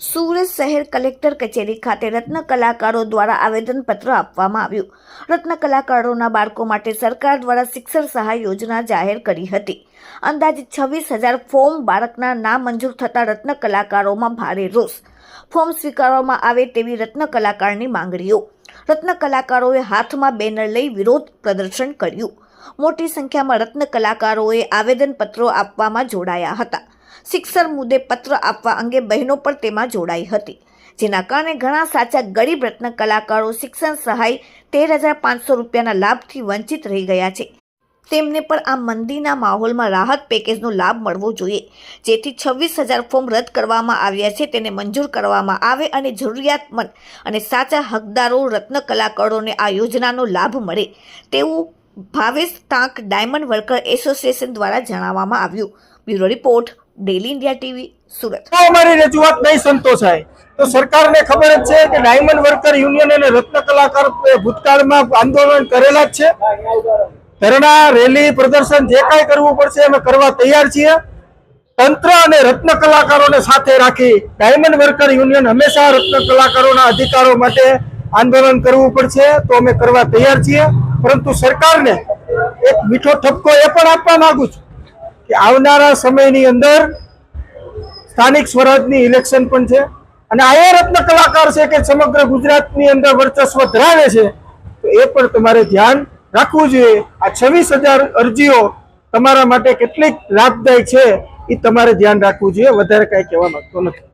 સુરત શહેર કલેક્ટર કચેરી ખાતે રત્ન કલાકારો દ્વારા આવેદનપત્ર આપવામાં આવ્યું. રત્ન કલાકારોના બાળકો માટે સરકાર દ્વારા શિક્ષણ સહાય યોજના જાહેર કરી હતી. અંદાજિત છવ્વીસ હજાર ફોર્મ બાળકના નામ મંજૂર થતા રત્ન કલાકારોમાં ભારે રોષ. ફોર્મ સ્વીકારવામાં આવે તેવી રત્ન કલાકારની માંગણીઓ. રત્ન કલાકારોએ હાથમાં બેનર લઈ વિરોધ પ્રદર્શન કર્યું. મોટી સંખ્યામાં રત્ન કલાકારોએ આવેદનપત્રો આપવામાં જોડાયા હતા. શિક્ષણ મુદ્દે પત્ર આપવા અંગે બહેનો પણ તેમાં જોડાઈ હતી, જેના કારણે ઘણા સાચા ગરીબ રત્ન કલાકારો શિક્ષણ સહાય તેર હજાર પાંચસો રૂપિયાના લાભથી વંચિત રહી ગયા છે. તેમને પણ આ મંદીના માહોલમાં રાહત પેકેજનો લાભ મળવો જોઈએ, જેથી છવ્વીસ હજાર ફોર્મ રદ કરવામાં આવ્યા છે તેને મંજૂર કરવામાં આવે અને જરૂરિયાતમંદ અને સાચા હકદારો, રત્ન કલાકારોને આ યોજનાનો લાભ મળે તેવું Bhavesh Tank diamond worker association દ્વારા જણાવવામાં આવ્યું. Bureau report daily India TV, Surat. અમારી રજૂઆત નહીં સંતોષાય. તો સરકારને ખબર જ છે કે ડાયમંડ વર્કર યુનિયન અને રત્ન કલાકાર ભૂતકાળમાં આંદોલન કરેલા જ છે. ધરણા, રેલી, પ્રદર્શન જે કાંઈ કરવું પડશે અમે કરવા તૈયાર છીએ. તંત્ર અને રત્ન કલાકારોને સાથે રાખી ડાયમંડ વર્કર યુનિયન હંમેશા રત્ન કલાકારોના અધિકારો માટે આંદોલન કરવું પડશે. તો અમે કરવા તૈયાર છીએ. પરંતુ સરકારને એક મીઠો ઠપકો એ પણ આપવા માંગુ છું કે આવનારા સમયની અંદર સ્થાનિક સ્વરાજની ઇલેક્શન પણ છે અને આ એ રત્ન કલાકાર છે કે સમગ્ર ગુજરાતની અંદર વર્ચસ્વ ધરાવે છે, તો એ પણ તમારે ધ્યાન રાખવું જોઈએ. આ છવ્વીસ હજાર અરજીઓ તમારા માટે કેટલીક લાભદાયક છે, એ તમારે ધ્યાન રાખવું જોઈએ. વધારે કાંઈ કહેવા માંગતો નથી.